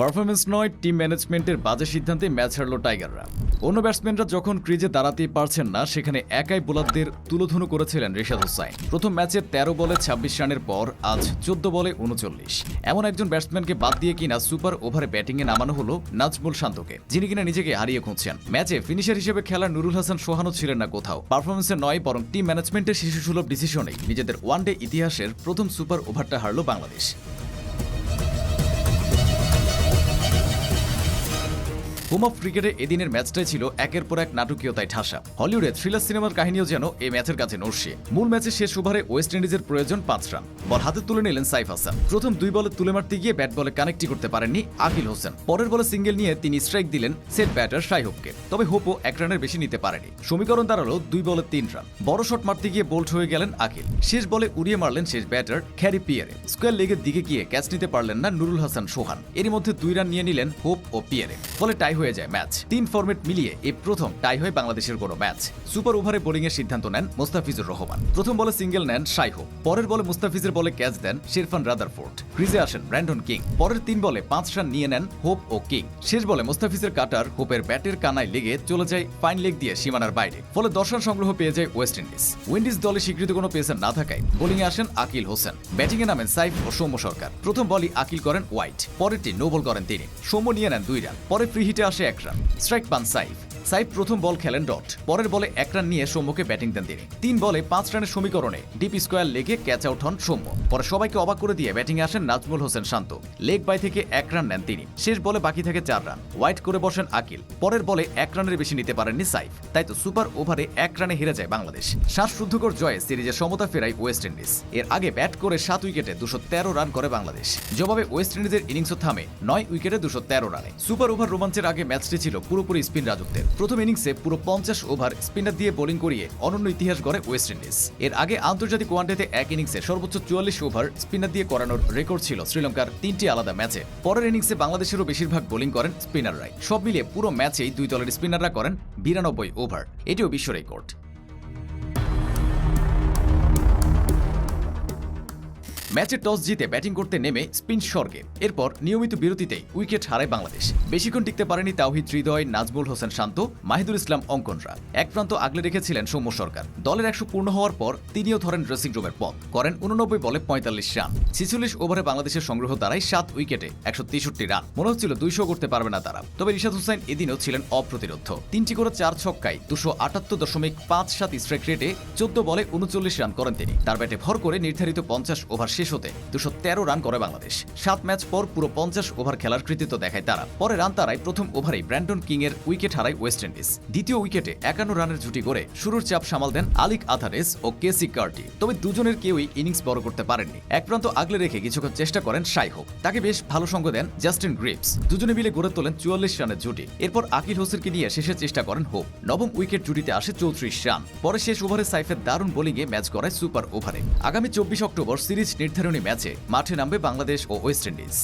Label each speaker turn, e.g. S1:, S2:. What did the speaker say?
S1: Performance নয়, team ম্যানেজমেন্টের বাজে সিদ্ধান্তে ম্যাচ হারল টাইগাররা। অন্য ব্যাটসম্যানরা যখন ক্রিজে দাঁড়াতেই পারছেন না, সেখানে একাই বোলারদের তুলোধুনো করেছিলেন রিশাদ হোসাইন। প্রথম ম্যাচে তেরো বলে ২৬ রানের পর আজ চোদ্দ বলে উনচল্লিশ। এমন একজন ব্যাটসম্যানকে বাদ দিয়ে কিনা সুপার ওভারে ব্যাটিংয়ে নামানো হলো নাজমুল শান্তকে, যিনি কিনা নিজেকে হারিয়ে খুঁজছেন। ম্যাচে ফিনিশার হিসেবে খেলা নুরুল হাসান সোহানও ছিলেন না কোথাও। পারফরমেন্সে নয়, বরং টিম ম্যানেজমেন্টের শিশুসুলভ ডিসিশনেই নিজেদের ওয়ানডে ইতিহাসের প্রথম সুপার ওভারটা হারল বাংলাদেশ। হোম অফ ক্রিকেটে এদিনের ম্যাচটাই ছিল একের পর এক নাটকীয়তায় ঠাসা। হলিউডে থ্রিলার সিনেমার কাহিনীও যেন এই ম্যাচের কাছে নড়ছে। মূল ম্যাচে শেষ ওভারে ওয়েস্ট ইন্ডিজের প্রয়োজন পাঁচ রান। বল হাতে তুলে নিলেন সাইফ হাসান। প্রথম দুই বলে তুলে মারতে গিয়ে ব্যাট বলে কানেক্টই করতে পারেননি আকিল হোসেন। পরের বলে সিঙ্গেল নিয়ে তিনি স্ট্রাইক দিলেন সেট ব্যাটার শাইহোপকে তবে হোপও এক রানের বেশি নিতে পারেনি। সমীকরণ দাঁড়াল দুই বলে তিন রান। বড় শট মারতে গিয়ে বোল্ট হয়ে গেলেন আকিল। শেষ বলে উড়িয়ে মারলেন শেষ ব্যাটার খ্যারি পিয়ারে। স্কোয়ার লেগের দিকে গিয়ে ক্যাচ নিতে পারলেন না নুরুল হাসান সোহান। এরই মধ্যে দুই রান নিয়ে নিলেন হোপ ও পিয়ারে। ফলে টাই হয়ে যায় ম্যাচ। তিন ফরম্যাট মিলিয়ে এই প্রথম টাই হয় বাংলাদেশের কোনো ম্যাচ। সুপার ওভারে বোলিং এর সিদ্ধান্ত নেন মোস্তাফিজুর রহমান। প্রথম বলে সিঙ্গেল নেন শাইহো। পরের বলে মুস্তাফিজের বলে ক্যাচ দেন শেরফান রাদারফোর্ড। ক্রিজে আসেন ব্র্যান্ডন কিং। পরের তিন বলে পাঁচ রান নিয়ে নেন হোপ ও কিং। শেষ বলে মুস্তাফিজের কাটার হোপের ব্যাটের কানায় লেগে চলে যায় ফাইন লেগ দিয়ে সীমানার বাইরে। ফলে দর্শন সংগ্রহ পেয়ে যায় ওয়েস্ট ইন্ডিজ। উইন্ডিজ দলে স্বীকৃত কোনো পেসার না থাকায় বোলিংয়ে আসেন আকিল হোসেন। ব্যাটিংয়ে নামেন সাইফ ও সৌম্য সরকার। প্রথম বলই আকিল করেন হোয়াইট। পরেরটি নো বল করেন তিনি। সৌম্য নিয়ে নেন দুই রান। পরে ফ্রি হিটে আসে এক রান স্ট্রাইক পান সাইফ। সাইফ প্রথম বল খেলেন ডট। পরের বলে এক রান নিয়ে সৌম্যকে ব্যাটিং দেন তিনি। তিন বলে পাঁচ রানের সমীকরণে ডিপ স্কোয়ার লেগে ক্যাচ আউট হন সৌম্য। পরে সবাইকে অবাক করে দিয়ে ব্যাটিংয়ে আসেন নাজমুল হোসেন শান্ত। লেগ বাই থেকে এক রান নেন তিনি। শেষ বলে বাকি থাকে চার রান। হোয়াইট করে বসেন আকিল। পরের বলে এক রানের বেশি নিতে পারেননি সাইফ। তাই তো সুপার ওভারে এক রানে হেরে যায় বাংলাদেশ। শ্বাসরুদ্ধকর জয়ে সিরিজের সমতা ফেরায় ওয়েস্ট ইন্ডিজ। এর আগে ব্যাট করে সাত উইকেটে দুশো তেরো রান করে বাংলাদেশ। জবাবে ওয়েস্ট ইন্ডিজের ইনিংসও থামে নয় উইকেটে দুশো তেরো রানে। সুপার ওভার রোমাঞ্চের আগে ম্যাচটি ছিল পুরোপুরি স্পিন রাজত্বের। প্রথম ইনিংসে পুরো পঞ্চাশ ওভার স্পিনার দিয়ে বোলিং করিয়ে অনন্য ইতিহাস গড়ে ওয়েস্ট ইন্ডিজ। এর আগে আন্তর্জাতিক ওয়ানডেতে এক ইনিংসে সর্বোচ্চ চুয়াল্লিশ ওভার স্পিনার দিয়ে করানোর রেকর্ড ছিল শ্রীলঙ্কার তিনটি আলাদা ম্যাচে। পরের ইনিংসে বাংলাদেশেরও বেশিরভাগ বোলিং করেন স্পিনাররাই। সব মিলিয়ে পুরো ম্যাচেই দুই দলের স্পিনাররা করেন বিরানব্বই ওভার। এটিও বিশ্ব রেকর্ড। ম্যাচে টস জিতে ব্যাটিং করতে নেমে স্পিন স্বর্গে। এরপর নিয়মিত বিরতিতেই উইকেট হারায় বাংলাদেশ। বেশিক্ষণ টিকতে পারেনি তাওহিদ হৃদয়, নাজমুল হোসেন শান্ত, মাহিদুল ইসলাম অঙ্কনরা। এক প্রান্ত আগলে রেখেছিলেন সৌম্য সরকার। দলের একশো পূর্ণ হওয়ার পর তিনিও ধরেন ড্রেসিং রুমের পথ। করেন উননব্বই বলে পঁয়তাল্লিশ রান। ছিচল্লিশ ওভারে বাংলাদেশের সংগ্রহ দাঁড়ায় সাত উইকেটে একশো তেষট্টি রান। মনে হচ্ছিল দুইশো করতে পারবে না তারা। তবে রিশাদ হোসেন এদিনও ছিলেন অপ্রতিরোধ তিনটি করে চার ছক্কায় দুশো আটাত্তর দশমিক পাঁচ সাত স্ট্রাইক রেটে চোদ্দ বলে উনচল্লিশ রান করেন তিনি। তার ব্যাটে ভর করে নির্ধারিত পঞ্চাশ ওভার শেষ হতে দুশো রান করে বাংলাদেশ। সাত ম্যাচ পর পুরো পঞ্চাশ ওভার খেলার কৃতিত্ব দেখায় তারা। পরে রান তারায় প্রথম ওভারেই ব্র্যান্ডন কিং এর উইকেট হারায় ওয়েস্ট ইন্ডিজ। দ্বিতীয় উইকেটে একান্ন রানের জুটি করে শুরুর চাপ সামাল দেন আলিক আথারেস ও কেসি কার্টি। তবে দুজনের কেউই ইনিংস বড় করতে পারেননি। এক প্রান্ত আগলে রেখে কিছুক্ষণ চেষ্টা করেন সাই হোক তাকে বেশ ভালো সঙ্গ দেন জাস্টিন গ্রিপস দুজনে মিলে গড়ে তোলেন চুয়াল্লিশ রানের জুটি। এরপর আকিল হোসেনকে নিয়ে শেষের চেষ্টা করেন হোপ। নবম উইকেট জুটিতে আসে চৌত্রিশ রান। পরে শেষ ওভারে সাইফের দারুণ বোলিংয়ে ম্যাচ করায় সুপার ওভারে। আগামী চব্বিশ অক্টোবর সিরিজ নির্ধারণী ম্যাচে মাঠে নামবে বাংলাদেশ ও ওয়েস্ট ইন্ডিজ।